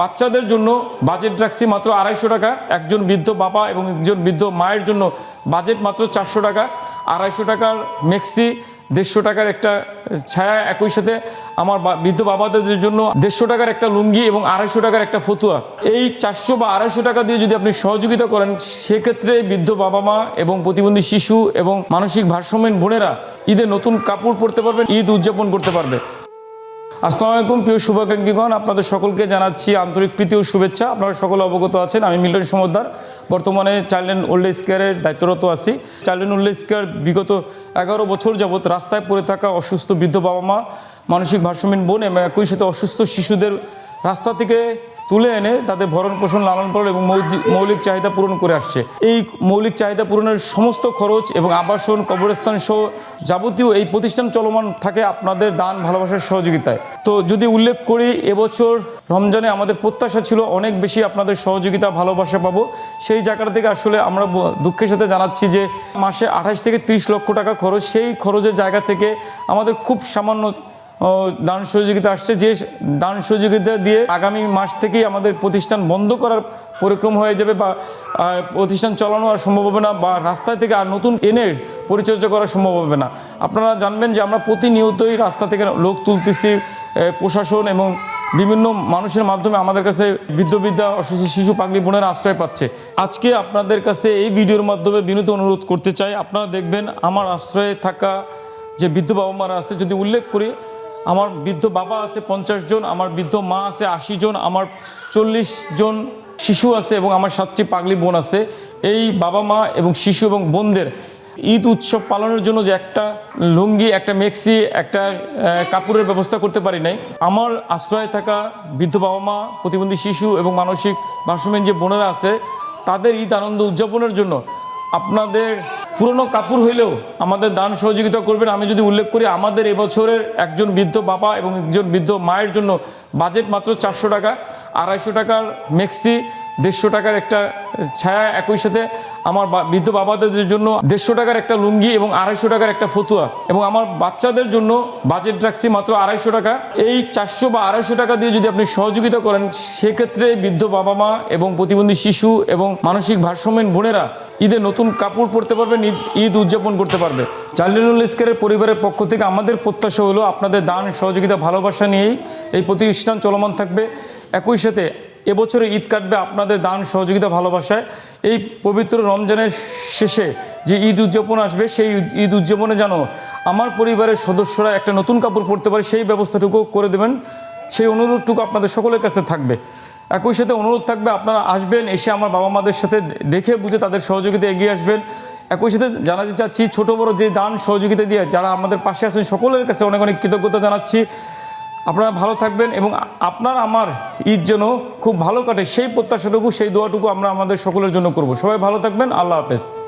বাচ্চাদের জন্য বাজেট রাখছি মাত্র আড়াইশো টাকা। একজন বৃদ্ধ বাবা এবং একজন বৃদ্ধ মায়ের জন্য বাজেট মাত্র চারশো টাকা। আড়াইশো টাকার মেক্সি দেড়শো টাকার একটা ছায়া একই সাথে আমার বৃদ্ধ বাবাদের জন্য দেড়শো টাকার একটা লুঙ্গি এবং আড়াইশো টাকার একটা ফতুয়া। এই চারশো বা আড়াইশো টাকা দিয়ে যদি আপনি সহযোগিতা করেন, সেক্ষেত্রে বৃদ্ধ বাবা মা এবং প্রতিবন্ধী শিশু এবং মানসিক ভারসাম্যহীন বোনেরা ঈদে নতুন কাপড় পরতে পারবেন, ঈদ উদযাপন করতে পারবে। আসসালামু আলাইকুম, প্রিয় শুভাকাঙ্ক্ষীগণ। আপনাদের সকলকে জানাচ্ছি আন্তরিক প্রীতি ও শুভেচ্ছা। আপনারা সকলে অবগত আছেন, আমি মিল্টন সমদ্দার। বর্তমানে চাইল্ড অ্যান্ড ওল্ড এজ কেয়ারের দায়িত্বরত আছি। Child and old age care বিগত এগারো বছর যাবৎ রাস্তায় পড়ে থাকা অসুস্থ বৃদ্ধ বাবা মা মানসিক ভারসাম্যহীন বোন এবং একই সাথে অসুস্থ শিশুদের রাস্তা থেকে তুলে এনে তাদের ভরণ পোষণ, লালন পালন এবং মৌলিক চাহিদা পূরণ করে আসছে। এই মৌলিক চাহিদা পূরণের সমস্ত খরচ এবং আবাসন, কবরস্থান সহ যাবতীয় এই প্রতিষ্ঠান চলমান থাকে আপনাদের দান, ভালোবাসার সহযোগিতায়। তো যদি উল্লেখ করি, এবছর রমজানে আমাদের প্রত্যাশা ছিল অনেক বেশি আপনাদের সহযোগিতা, ভালোবাসা পাবো। সেই জায়গাটা থেকে আসলে আমরা দুঃখের সাথে জানাচ্ছি যে, মাসে আঠাশ থেকে ত্রিশ লক্ষ টাকা খরচ, সেই খরচের জায়গা থেকে আমাদের খুব সামান্য দান সহযোগিতা আসছে যে দান সহযোগিতা দিয়ে আগামী মাস থেকেই আমাদের প্রতিষ্ঠান বন্ধ করার পরিক্রম হয়ে যাবে বা প্রতিষ্ঠান চালানো আর সম্ভব হবে না বা রাস্তা থেকে আর নতুন এনে পরিচর্যা করা সম্ভব হবে না। আপনারা জানবেন যে আমরা প্রতিনিয়তই রাস্তা থেকে লোক তুলতেছি প্রশাসন এবং বিভিন্ন মানুষের মাধ্যমে আমাদের কাছে বৃদ্ধ বিদ্যা অসুস্থ শিশু, পাগলি বোনের আশ্রয় পাচ্ছে। আজকে আপনাদের কাছে এই ভিডিওর মাধ্যমে বিনীত অনুরোধ করতে চাই, আপনারা দেখবেন আমার আশ্রয়ে থাকা যে বৃদ্ধ বাবা মারা আছে, যদি উল্লেখ করি আমার বৃদ্ধ বাবা আছে পঞ্চাশ জন, আমার বৃদ্ধ মা আছে আশি জন, আমার চল্লিশ জন শিশু আছে এবং আমার সাতটি পাগলি বোন আছে। এই বাবা মা এবং শিশু এবং বোনদের ঈদ উৎসব পালনের জন্য যে একটা লুঙ্গি, একটা মেক্সি, একটা কাপড়ের ব্যবস্থা করতে পারি নাই। আমার আশ্রয়ে থাকা বৃদ্ধ বাবা মা, প্রতিবন্ধী শিশু এবং মানসিক ভারসাম্যহীন যে বোনেরা আছে, তাদের ঈদ আনন্দ উদযাপনের জন্য আপনাদের পুরনো কাপড় হইলেও আমাদের দান সহযোগিতা করবেন। আমি যদি উল্লেখ করি, আমাদের এবছরের একজন বৃদ্ধ বাবা এবং একজন বৃদ্ধ মায়ের জন্য বাজেট মাত্র চারশো টাকা, আড়াইশো টাকার মেক্সি দেড়শো টাকার একটা ছায়া একই সাথে আমার বৃদ্ধ বাবাদের জন্য দেড়শো টাকার একটা লুঙ্গি এবং আড়াইশো টাকার একটা ফতুয়া এবং আমার বাচ্চাদের জন্য বাজেট রাখছি মাত্র আড়াইশো টাকা। এই চারশো বা আড়াইশো টাকা দিয়ে যদি আপনি সহযোগিতা করেন, সেক্ষেত্রে বৃদ্ধ বাবা মা এবং প্রতিবন্ধী শিশু এবং মানসিক ভারসাম্যহীন বোনেরা ঈদে নতুন কাপড় পরতে পারবে, ঈদ উদযাপন করতে পারবে। চার্লিনুল ইস্কারের পরিবারের পক্ষ থেকে আমাদের প্রত্যাশা হলো আপনাদের দান, সহযোগিতা, ভালোবাসা নিয়েই এই প্রতিষ্ঠান চলমান থাকবে। একই সাথে এবছরে ঈদ কাটবে আপনাদের দান, সহযোগিতা, ভালোবাসায়। এই পবিত্র রমজানের শেষে যে ঈদ উদযাপন আসবে, সেই ঈদ- উদযাপনে যেন আমার পরিবারের সদস্যরা একটা নতুন কাপড় পরতে পারে, সেই ব্যবস্থাটুকু করে দেবেন। সেই অনুরোধটুকু আপনাদের সকলের কাছে থাকবে। একই সাথে অনুরোধ থাকবে, আপনারা আসবেন, এসে আমার বাবা মাদের সাথে দেখে বুঝে তাদের সহযোগিতা এগিয়ে আসবেন। একই সাথে জানাতে চাচ্ছি, ছোট বড় যে দান, সহযোগিতা দিয়ে যারা আমাদের পাশে আছেন, সকলের কাছে অনেক অনেক কৃতজ্ঞতা জানাচ্ছি। আপনারা ভালো থাকবেন এবং আপনার, আমার ঈদ যেন খুব ভালো কাটে, সেই প্রত্যাশাটুকু, সেই দোয়াটুকু আমরা আমাদের সকলের জন্য করব। সবাই ভালো থাকবেন, আল্লাহ হাফেজ।